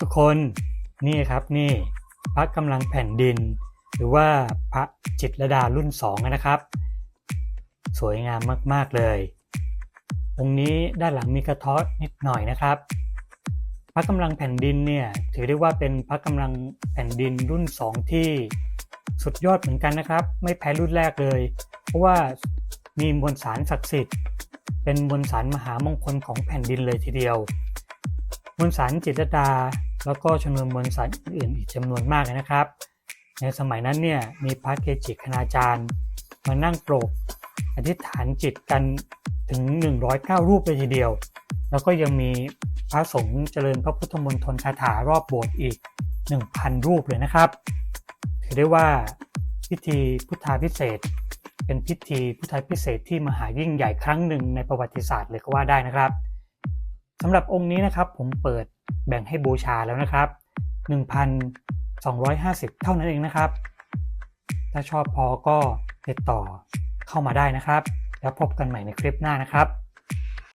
ทุกคนนี่ครับนี่พระกำลังแผ่นดิน หรือว่าพระจิตรดารุ่น2นะครับ สวยงามมากๆเลย องค์นี้ด้านหลังมีกระเท้อนิดหน่อยนะครับ พระกำลังแผ่นดินเนี่ยถือได้ว่าเป็นพระกำลังแผ่นดินรุ่น 2 ที่สุดยอดเหมือนกันนะครับ ไม่แพ้รุ่นแรกเลย เพราะว่ามีมวลสารศักดิ์สิทธิ์ เป็นมวลสารมหามงคลของแผ่นดินเลยทีเดียวมวลสารจิตรดา แล้วก็ชนวนมวลสารอื่นอีกจำนวนมากเลยนะครับ ในสมัยนั้นเนี่ยมีพระเกจิคณาจารย์ มานั่งโปรกอธิษฐานจิตกันถึง 109 รูปเลยทีเดียว แล้วก็ยังมีพระสงฆ์เจริญพระพุทธมนตรคาถารอบโบสถ์อีก 1,000 รูปเลยนะครับ ถือได้ว่าพิธีพุทธาพิเศษ เป็นพิธีพุทธาพิเศษที่มหายิ่งใหญ่ครั้งหนึ่งในประวัติศาสตร์เลยก็ว่าได้นะครับ สำหรับองค์นี้นะครับผมเปิดแบ่งให้บูชาแล้วนะครับ 1,250 เท่านั้นเองนะครับ ถ้าชอบพอก็ติดต่อเข้ามาได้นะครับ แล้วพบกันใหม่ในคลิปหน้านะครับ